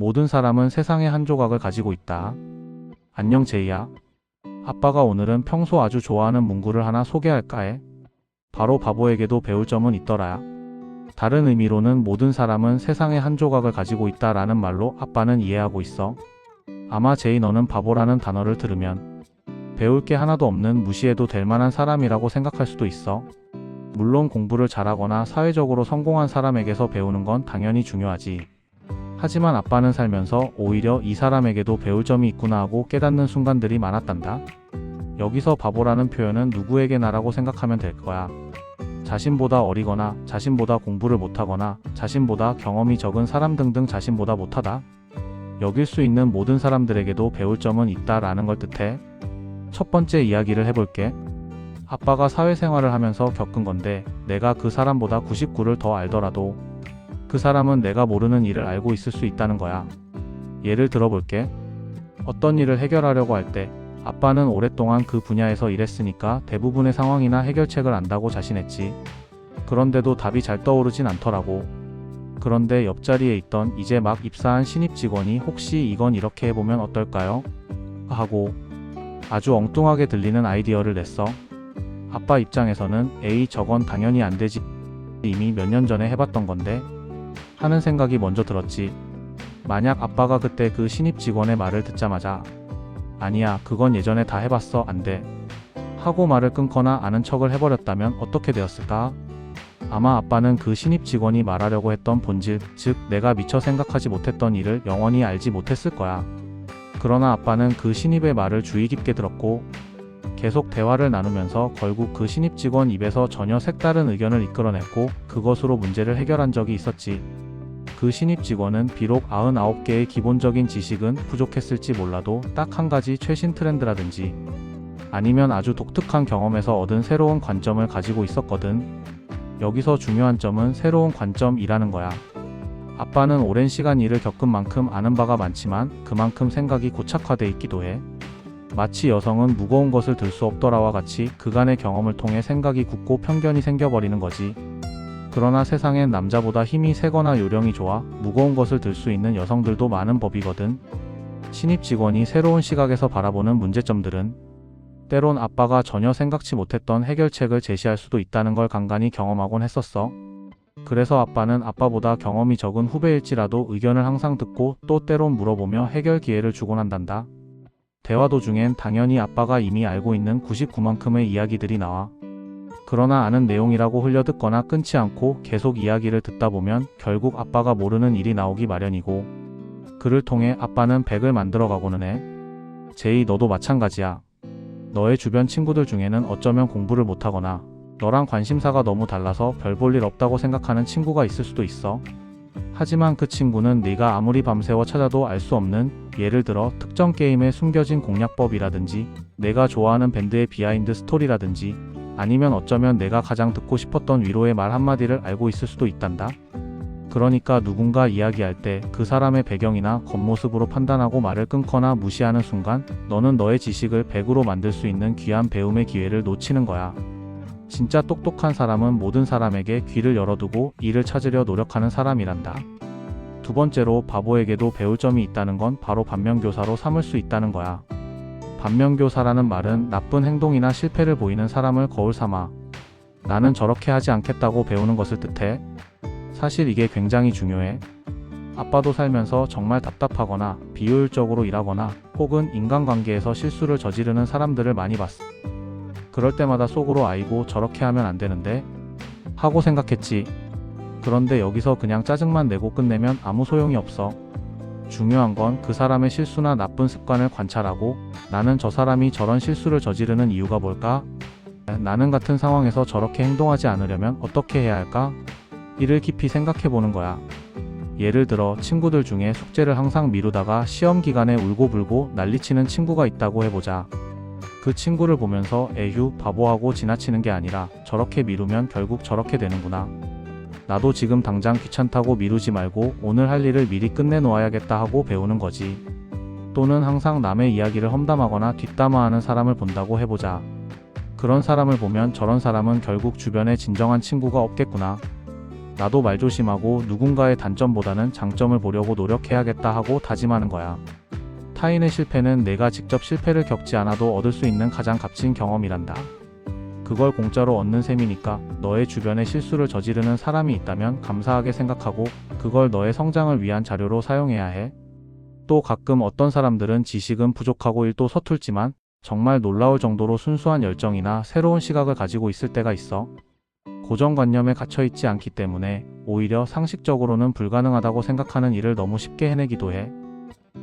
모든 사람은 세상의 한 조각을 가지고 있다. 안녕 제이야. 아빠가 오늘은 평소 아주 좋아하는 문구를 하나 소개할까 해. 바로 바보에게도 배울 점은 있더라. 다른 의미로는 모든 사람은 세상의 한 조각을 가지고 있다 라는 말로 아빠는 이해하고 있어. 아마 제이 너는 바보라는 단어를 들으면 배울 게 하나도 없는 무시해도 될 만한 사람이라고 생각할 수도 있어. 물론 공부를 잘하거나 사회적으로 성공한 사람에게서 배우는 건 당연히 중요하지. 하지만 아빠는 살면서 오히려 이 사람에게도 배울 점이 있구나 하고 깨닫는 순간들이 많았단다. 여기서 바보라는 표현은 누구에게나라고 생각하면 될 거야. 자신보다 어리거나 자신보다 공부를 못하거나 자신보다 경험이 적은 사람 등등 자신보다 못하다. 여길 수 있는 모든 사람들에게도 배울 점은 있다라는 걸 뜻해. 첫 번째 이야기를 해볼게. 아빠가 사회생활을 하면서 겪은 건데 내가 그 사람보다 99를 더 알더라도 그 사람은 내가 모르는 일을 알고 있을 수 있다는 거야. 예를 들어볼게. 어떤 일을 해결하려고 할 때 아빠는 오랫동안 그 분야에서 일했으니까 대부분의 상황이나 해결책을 안다고 자신했지. 그런데도 답이 잘 떠오르진 않더라고. 그런데 옆자리에 있던 이제 막 입사한 신입 직원이 혹시 이건 이렇게 해보면 어떨까요? 하고 아주 엉뚱하게 들리는 아이디어를 냈어. 아빠 입장에서는 에이 저건 당연히 안 되지. 이미 몇 년 전에 해봤던 건데 하는 생각이 먼저 들었지. 만약 아빠가 그때 그 신입 직원의 말을 듣자마자 아니야 그건 예전에 다 해봤어 안 돼. 하고 말을 끊거나 아는 척을 해버렸다면 어떻게 되었을까? 아마 아빠는 그 신입 직원이 말하려고 했던 본질, 즉 내가 미처 생각하지 못했던 일을 영원히 알지 못했을 거야. 그러나 아빠는 그 신입의 말을 주의 깊게 들었고 계속 대화를 나누면서 결국 그 신입 직원 입에서 전혀 색다른 의견을 이끌어냈고 그것으로 문제를 해결한 적이 있었지. 그 신입 직원은 비록 99개의 기본적인 지식은 부족했을지 몰라도 딱 한 가지 최신 트렌드라든지 아니면 아주 독특한 경험에서 얻은 새로운 관점을 가지고 있었거든. 여기서 중요한 점은 새로운 관점이라는 거야. 아빠는 오랜 시간 일을 겪은 만큼 아는 바가 많지만 그만큼 생각이 고착화돼 있기도 해. 마치 여성은 무거운 것을 들 수 없더라와 같이 그간의 경험을 통해 생각이 굳고 편견이 생겨버리는 거지. 그러나 세상엔 남자보다 힘이 세거나 요령이 좋아 무거운 것을 들 수 있는 여성들도 많은 법이거든. 신입 직원이 새로운 시각에서 바라보는 문제점들은 때론 아빠가 전혀 생각치 못했던 해결책을 제시할 수도 있다는 걸 간간히 경험하곤 했었어. 그래서 아빠는 아빠보다 경험이 적은 후배일지라도 의견을 항상 듣고 또 때론 물어보며 해결 기회를 주곤 한단다. 대화 도중엔 당연히 아빠가 이미 알고 있는 99만큼의 이야기들이 나와. 그러나 아는 내용이라고 흘려듣거나 끊지 않고 계속 이야기를 듣다 보면 결국 아빠가 모르는 일이 나오기 마련이고 그를 통해 아빠는 백을 만들어 가고는 해. 제이 너도 마찬가지야. 너의 주변 친구들 중에는 어쩌면 공부를 못하거나 너랑 관심사가 너무 달라서 별 볼 일 없다고 생각하는 친구가 있을 수도 있어. 하지만 그 친구는 네가 아무리 밤새워 찾아도 알 수 없는 예를 들어 특정 게임의 숨겨진 공략법이라든지 내가 좋아하는 밴드의 비하인드 스토리라든지 아니면 어쩌면 내가 가장 듣고 싶었던 위로의 말 한마디를 알고 있을 수도 있단다. 그러니까 누군가 이야기할 때 그 사람의 배경이나 겉모습으로 판단하고 말을 끊거나 무시하는 순간 너는 너의 지식을 100으로 만들 수 있는 귀한 배움의 기회를 놓치는 거야. 진짜 똑똑한 사람은 모든 사람에게 귀를 열어두고 이를 찾으려 노력하는 사람이란다. 두 번째로 바보에게도 배울 점이 있다는 건 바로 반면교사로 삼을 수 있다는 거야. 반면교사라는 말은 나쁜 행동이나 실패를 보이는 사람을 거울 삼아 나는 저렇게 하지 않겠다고 배우는 것을 뜻해. 사실 이게 굉장히 중요해. 아빠도 살면서 정말 답답하거나 비효율적으로 일하거나 혹은 인간관계에서 실수를 저지르는 사람들을 많이 봤어. 그럴 때마다 속으로 아이고 저렇게 하면 안 되는데 하고 생각했지. 그런데 여기서 그냥 짜증만 내고 끝내면 아무 소용이 없어. 중요한 건 그 사람의 실수나 나쁜 습관을 관찰하고 나는 저 사람이 저런 실수를 저지르는 이유가 뭘까? 나는 같은 상황에서 저렇게 행동하지 않으려면 어떻게 해야 할까? 이를 깊이 생각해 보는 거야. 예를 들어 친구들 중에 숙제를 항상 미루다가 시험 기간에 울고불고 난리치는 친구가 있다고 해보자. 그 친구를 보면서 에휴 바보하고 지나치는 게 아니라 저렇게 미루면 결국 저렇게 되는구나. 나도 지금 당장 귀찮다고 미루지 말고 오늘 할 일을 미리 끝내놓아야겠다 하고 배우는 거지. 또는 항상 남의 이야기를 험담하거나 뒷담화하는 사람을 본다고 해보자. 그런 사람을 보면 저런 사람은 결국 주변에 진정한 친구가 없겠구나. 나도 말 조심하고 누군가의 단점보다는 장점을 보려고 노력해야겠다 하고 다짐하는 거야. 타인의 실패는 내가 직접 실패를 겪지 않아도 얻을 수 있는 가장 값진 경험이란다. 그걸 공짜로 얻는 셈이니까 너의 주변에 실수를 저지르는 사람이 있다면 감사하게 생각하고 그걸 너의 성장을 위한 자료로 사용해야 해. 또 가끔 어떤 사람들은 지식은 부족하고 일도 서툴지만 정말 놀라울 정도로 순수한 열정이나 새로운 시각을 가지고 있을 때가 있어. 고정관념에 갇혀있지 않기 때문에 오히려 상식적으로는 불가능하다고 생각하는 일을 너무 쉽게 해내기도 해.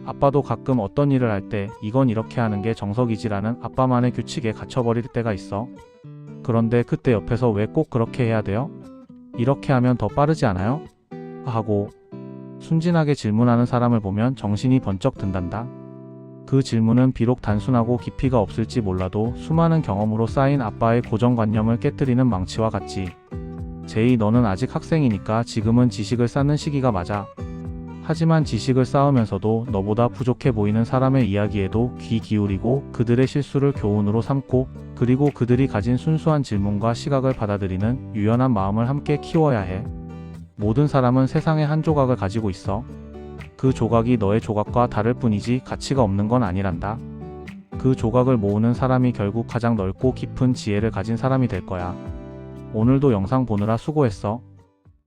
아빠도 가끔 어떤 일을 할 때 이건 이렇게 하는 게 정석이지라는 아빠만의 규칙에 갇혀버릴 때가 있어. 그런데 그때 옆에서 왜 꼭 그렇게 해야 돼요? 이렇게 하면 더 빠르지 않아요? 하고 순진하게 질문하는 사람을 보면 정신이 번쩍 든단다. 그 질문은 비록 단순하고 깊이가 없을지 몰라도 수많은 경험으로 쌓인 아빠의 고정관념을 깨뜨리는 망치와 같지. 제이 너는 아직 학생이니까 지금은 지식을 쌓는 시기가 맞아. 하지만 지식을 쌓으면서도 너보다 부족해 보이는 사람의 이야기에도 귀 기울이고 그들의 실수를 교훈으로 삼고 그리고 그들이 가진 순수한 질문과 시각을 받아들이는 유연한 마음을 함께 키워야 해. 모든 사람은 세상의 한 조각을 가지고 있어. 그 조각이 너의 조각과 다를 뿐이지 가치가 없는 건 아니란다. 그 조각을 모으는 사람이 결국 가장 넓고 깊은 지혜를 가진 사람이 될 거야. 오늘도 영상 보느라 수고했어.